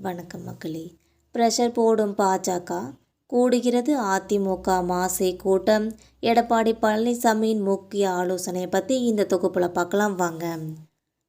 வணக்கம் மக்களே. ப்ரெஷர் போடும் பாஜக கூடுகிறது அதிமுக மாசை கூட்டம். எடப்பாடி பழனிசாமியின் முக்கிய ஆலோசனையை பற்றி இந்த தொகுப்பில் பார்க்கலாம் வாங்க.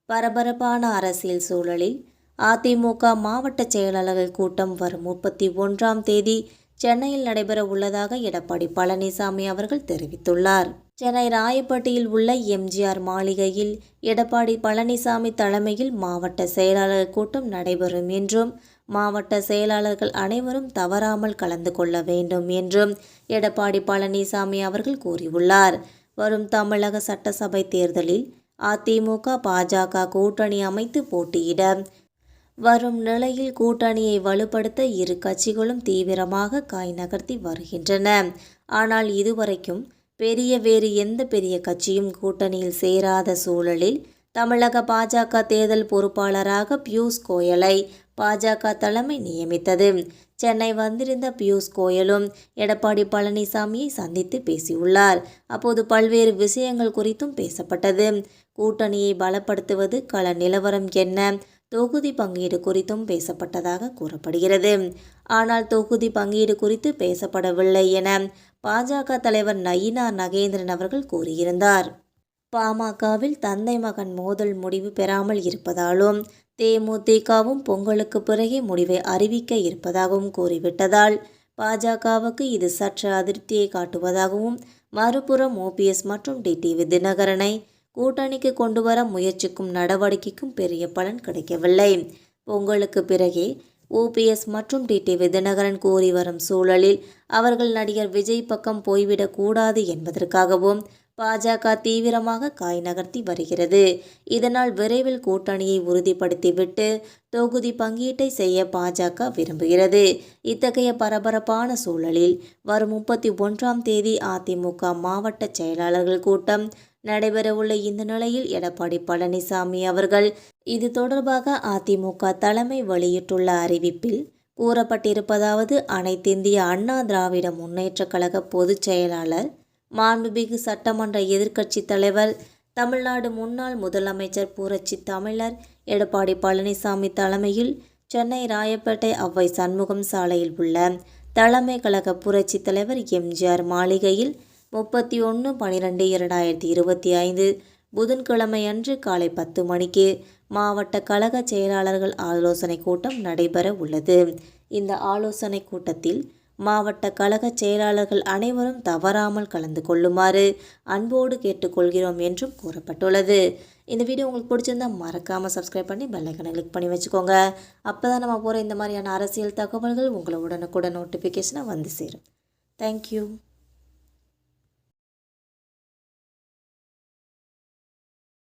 பரபரப்பான அரசியல் சூழலில் அதிமுக மாவட்ட செயலாளர்கள் கூட்டம் வரும் முப்பத்தி ஒன்றாம் தேதி சென்னையில் நடைபெற உள்ளதாக எடப்பாடி பழனிசாமி அவர்கள் தெரிவித்துள்ளார். சென்னை ராயப்பட்டியில் உள்ள எம்ஜிஆர் மாளிகையில் எடப்பாடி பழனிசாமி தலைமையில் மாவட்ட செயலாளர் கூட்டம் நடைபெறும் என்றும் மாவட்ட செயலாளர்கள் அனைவரும் தவறாமல் கலந்து கொள்ள வேண்டும் என்றும் எடப்பாடி பழனிசாமி அவர்கள் கூறியுள்ளார். வரும் தமிழக சட்டசபை தேர்தலில் அதிமுக பாஜக கூட்டணி அமைத்து போட்டியிட வரும் நிலையில் கூட்டணியை வலுப்படுத்த இரு கட்சிகளும் தீவிரமாக காய் நகர்த்தி வருகின்றன. ஆனால் இதுவரைக்கும் பெரிய வேறு எந்த பெரிய கட்சியும் கூட்டணியில் சேராத சூழலில் தமிழக பாஜக தேர்தல் பொறுப்பாளராக பியூஷ் கோயலை பாஜக தலைமை நியமித்தது. சென்னை வந்திருந்த பியூஷ் கோயலும் எடப்பாடி பழனிசாமியை சந்தித்து பேசியுள்ளார். அப்போது பல்வேறு விஷயங்கள் குறித்தும் பேசப்பட்டது. கூட்டணியை பலப்படுத்துவது கள நிலவரம் என்ன? தொகுதி பங்கீடு குறித்தும் பேசப்பட்டதாக கூறப்படுகிறது. ஆனால் தொகுதி பங்கீடு குறித்து பேசப்படவில்லை என பாஜக தலைவர் நயினா நகேந்திரன் அவர்கள் கூறியிருந்தார். பாமகவில் தந்தை மகன் மோதல் முடிவு பெறாமல் இருப்பதாலும் தேமுதிகவும் பொங்கலுக்கு பிறகே முடிவை அறிவிக்க இருப்பதாகவும் கூறிவிட்டதால் பாஜகவுக்கு இது சற்று அதிருப்தியை காட்டுவதாகவும் மறுபுறம் ஓபிஎஸ் மற்றும் டிடிவி தினகரனை கூட்டணிக்கு கொண்டு வர முயற்சிக்கும் நடவடிக்கைக்கும் பெரிய பலன் கிடைக்கவில்லை. பொங்கலுக்கு பிறகே ஓபிஎஸ் மற்றும் டிடிவி தினகரன் கூறி வரும் சூழலில் அவர்கள் நடிகர் விஜய் பக்கம் போய்விடக்கூடாது என்பதற்காகவும் பாஜக தீவிரமாக காய் நகர்த்தி வருகிறது. இதனால் விரைவில் கூட்டணியை உறுதிப்படுத்திவிட்டு தொகுதி பங்கீட்டை செய்ய பாஜக விரும்புகிறது. இத்தகைய பரபரப்பான சூழலில் வரும் முப்பத்தி ஒன்றாம் தேதி அதிமுக மாவட்ட செயலாளர்கள் கூட்டம் நடைபெறவுள்ள இந்த நிலையில் எடப்பாடி பழனிசாமி அவர்கள் இது தொடர்பாக அதிமுக தலைமை வெளியிட்டுள்ள அறிவிப்பில் கூறப்பட்டிருப்பதாவது அனைத்திந்திய அண்ணா திராவிட முன்னேற்ற கழக பொதுச் செயலாளர் மாண்புமிகு சட்டமன்ற எதிர்க்கட்சி தலைவர் தமிழ்நாடு முன்னாள் முதலமைச்சர் புரட்சி தமிழர் எடப்பாடி பழனிசாமி தலைமையில் சென்னை ராயப்பேட்டை அவ்வை சண்முகம் சாலையில் உள்ள தலைமை கழக புரட்சி தலைவர் எம்ஜிஆர் மாளிகையில் முப்பத்தி ஒன்று பனிரெண்டு இரண்டாயிரத்தி இருபத்தி ஐந்து புதன்கிழமை அன்று காலை பத்து மணிக்கு மாவட்ட கழக செயலாளர்கள் ஆலோசனை கூட்டம் நடைபெற உள்ளது. இந்த ஆலோசனை கூட்டத்தில் மாவட்ட கழக செயலாளர்கள் அனைவரும் தவறாமல் கலந்து கொள்ளுமாறு அன்போடு கேட்டுக்கொள்கிறோம் என்றும் கூறப்பட்டுள்ளது. இந்த வீடியோ உங்களுக்கு பிடிச்சிருந்தா மறக்காமல் சப்ஸ்கிரைப் பண்ணி பெல்லைக்கனை கிளிக் பண்ணி வச்சுக்கோங்க. அப்போ தான் நம்ம போகிற இந்த மாதிரியான அரசியல் தகவல்கள் உங்களை உடனுக்குடன் நோட்டிஃபிகேஷனாக வந்து சேரும். தேங்க்யூ